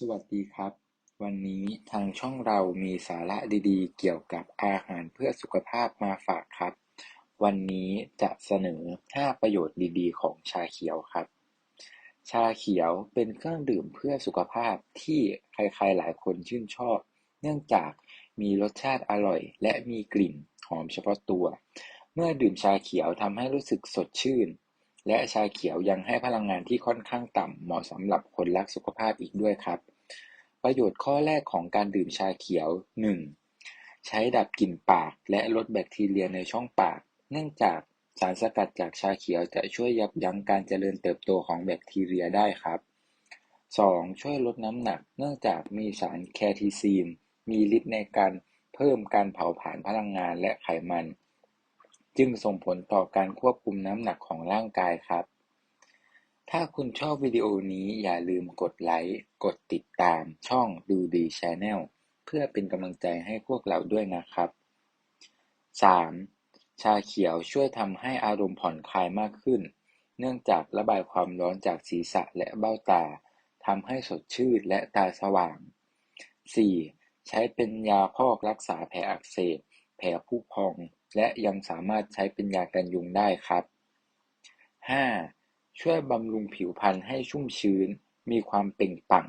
สวัสดีครับ วันนี้ทางช่องเรามีสาระดีๆ เกี่ยวกับอาหารเพื่อสุขภาพมาฝากครับ วันนี้จะเสนอ 5 ประโยชน์ดีๆ ของชาเขียวครับ ชาเขียวเป็นเครื่องดื่มเพื่อสุขภาพที่ใครๆหลายคนชื่นชอบ เนื่องจากมีรสชาติอร่อย และมีกลิ่นหอมเฉพาะตัว เมื่อดื่มชาเขียวทำให้รู้สึกสดชื่น และชาเขียวยังให้พลังงานที่ค่อนข้างต่ำ เหมาะสำหรับคนรักสุขภาพอีกด้วยครับ ประโยชน์ข้อแรกของการดื่มชาเขียว 1. ใช้ดับกลิ่นปากและลดแบคทีเรียในช่องปาก เนื่องจากสารสกัดจากชาเขียวจะช่วยยับยั้งการเจริญเติบโตของแบคทีเรียได้ครับ 2. ช่วยลดน้ำหนัก เนื่องจากมีสารแคทิซีน มีฤทธิ์ในการเพิ่มการเผาผลาญพลังงานและไขมัน จึงส่งผลต่อการควบคุมน้ำหนักของร่างกายครับ ถ้าคุณชอบวิดีโอนี้อย่าลืมกดไลค์ กดติดตามช่องดูดีชาแนลเพื่อเป็นกำลังใจให้พวกเราด้วยนะครับ 3. ชาเขียวช่วยทำให้อารมณ์ผ่อนคลายมากขึ้น เนื่องจากระบายความร้อนจากศีรษะและเบ้าตาทำให้สดชื่นและตาสว่าง 4. ใช้เป็นยาพอกรักษาแผลอักเสบ แผลผุพอง และยังสามารถใช้เป็นยากันยุงได้ครับ 5. ช่วยบำรุงผิวพรรณให้ชุ่มชื้น มีความเปล่งปลั่ง